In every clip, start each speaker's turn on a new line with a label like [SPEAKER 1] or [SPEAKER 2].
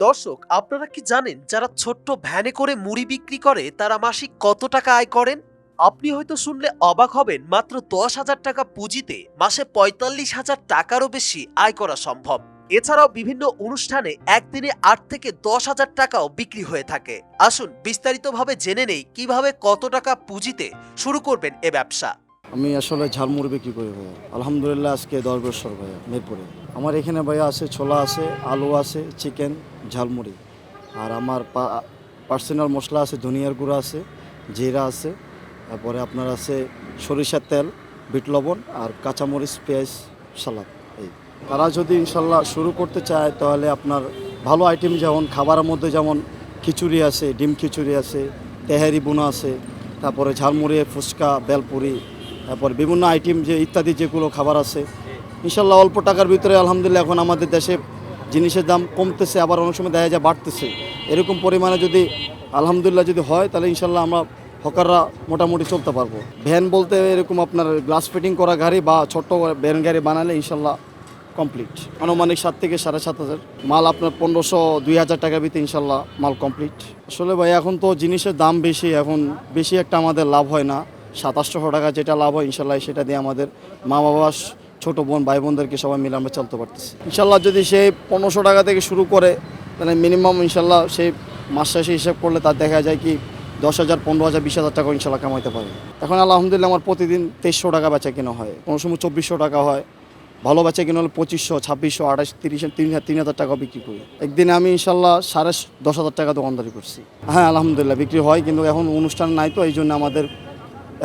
[SPEAKER 1] দর্শক, আপনারা কি জানেন যারা ছোট্ট ভ্যানে করে মুড়ি বিক্রি করে, তারা মাসিক কত টাকা আয় করেন? আপনি হয়তো শুনলে অবাক হবেন, মাত্র দশ হাজার টাকা পুঁজিতে মাসে পঁয়তাল্লিশ হাজার টাকারও বেশি আয় করা সম্ভব। এছাড়াও বিভিন্ন অনুষ্ঠানে একদিনে আট থেকে দশ হাজার টাকাও বিক্রি হয়ে থাকে। আসুন বিস্তারিতভাবে জেনে নেই কীভাবে কত টাকা পুঁজিতে শুরু করবেন এ ব্যবসা।
[SPEAKER 2] আমি আসলে ঝালমুড়ি বিক্রি করি ভাইয়া। আলহামদুলিল্লাহ আজকে দশ বছর ভাইয়া মিরপুরে। আমার এখানে ভাইয়া আছে ছোলা আছে, আলু আছে, চিকেন, ঝালমুড়ি। আর আমার পার্সোনাল মশলা আছে, ধনিয়ার গুঁড়া আছে, জিরা আছে, তারপরে আপনার আছে সরিষার তেল, বিট লবণ আর কাঁচামরিচ, পেঁয়াজ, সালাদ, এই। তারা যদি ইনশাল্লাহ শুরু করতে চায় তাহলে আপনার ভালো আইটেম যেমন খাবারের মধ্যে যেমন খিচুড়ি আছে, ডিম খিচুড়ি আছে, তেহারি বোনা আছে, তারপরে ঝালমুড়ি, ফুচকা, বেলপুরি তারপর বিভিন্ন আইটেম যে ইত্যাদি যেগুলো খাবার আছে। ইনশাল্লাহ অল্প টাকার ভিতরে আলহামদুলিল্লাহ এখন আমাদের দেশে জিনিসের দাম কমতেছে, আবার অনেক সময় দেখা যায় বাড়তেছে। এরকম পরিমাণে যদি আলহামদুলিল্লাহ যদি হয়, তাহলে ইনশাল্লাহ আমরা হকাররা মোটামুটি চলতে পারব। ভ্যান বলতে এরকম আপনার গ্লাস ফিটিং করা গাড়ি বা ছোট্ট ভ্যান গাড়ি বানালে ইনশাল্লাহ কমপ্লিট আনুমানিক সাত থেকে সাড়ে সাত হাজার। মাল আপনার পনেরোশো, দুই হাজার টাকা ভিতরে ইনশাল্লাহ মাল কমপ্লিট আসলে ভাই, এখন তো জিনিসের দাম বেশি, এখন বেশি একটা আমাদের লাভ হয় না। সাতাশশো টাকা যেটা লাভ হয় ইনশাল্লাহ সেটা দিয়ে আমাদের মা বাবা ছোটো বোন, ভাই বোনদেরকে সবাই মিলে আমরা চলতে পারতেছি। ইনশাল্লাহ যদি সে পনেরোশো টাকা থেকে শুরু করে, তাহলে মিনিমাম ইনশাল্লাহ সে মাস শেষে হিসেব করলে তার দেখা যায় কি দশ হাজার, পনেরো হাজার, বিশ হাজার টাকা ইনশাল্লাহ কামাইতে পারে এখন আলহামদুলিল্লাহ আমার প্রতিদিন তেইশশো টাকা বেচা কেনা হয়। কোনো সময় চব্বিশশো টাকা হয়। ভালো বেচা কিনা হলে পঁচিশশো, ছাব্বিশশো আঠাশ তিরিশ, তিন হাজার তিন হাজার টাকা বিক্রি করি। একদিনে আমি ইনশাল্লাহ সাড়ে দশ হাজার টাকা দোকানদারি করছি। হ্যাঁ আলহামদুলিল্লাহ, বিক্রি হয়, কিন্তু এখন অনুষ্ঠান নাই তো, এই জন্য আমাদের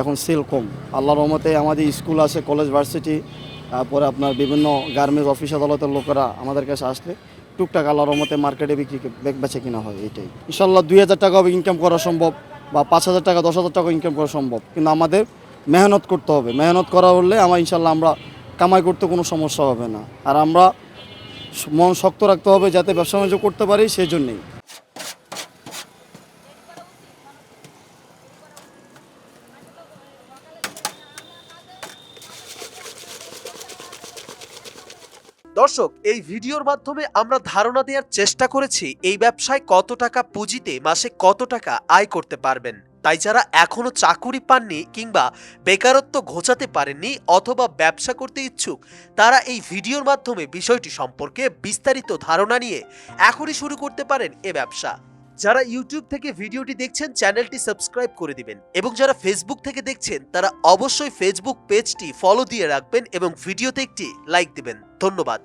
[SPEAKER 2] এখন সেল কম। আল্লাহ রহমতে আমাদের স্কুল আছে কলেজ ভার্সিটি তারপরে আপনার বিভিন্ন গার্মেন্টস অফিস আদালতের লোকেরা আমাদের কাছে আসলে টুকটাক আল্লাহ রহমতে মার্কেটে বিক্রি বেচা কিনা হয়, এটাই। ইনশাল্লাহ দুই হাজার টাকাও ইনকাম করা সম্ভব বা পাঁচ হাজার টাকা, দশ হাজার টাকা ইনকাম করা সম্ভব। কিন্তু আমাদের মেহনত করতে হবে। মেহনত করা হলে আমার ইনশাল্লাহ আমরা কামাই করতে কোনো সমস্যা হবে না। আর আমরা মন শক্ত রাখতে হবে যাতে ব্যবসা বাণিজ্য করতে পারি সেই জন্যেই।
[SPEAKER 1] দর্শক, এই ভিডিওর মাধ্যমে আমরা ধারণা দেওয়ার চেষ্টা করেছি এই ব্যবসায় কত টাকা পুঁজিতে মাসে কত টাকা আয় করতে পারবেন। তাই যারা এখনও চাকুরি পাননি কিংবা বেকারত্ব ঘোচাতে পারেননি অথবা ব্যবসা করতে ইচ্ছুক, তারা এই ভিডিওর মাধ্যমে বিষয়টি সম্পর্কে বিস্তারিত ধারণা নিয়ে এখনই শুরু করতে পারেন এ ব্যবসা। যারা ইউটিউব থেকে ভিডিওটি দেখছেন, চ্যানেলটি সাবস্ক্রাইব করে দিবেন। এবং যারা ফেসবুক থেকে দেখছেন, তারা অবশ্যই ফেসবুক পেজটি ফলো দিয়ে রাখবেন এবং ভিডিওতে একটি লাইক দিবেন। ধন্যবাদ।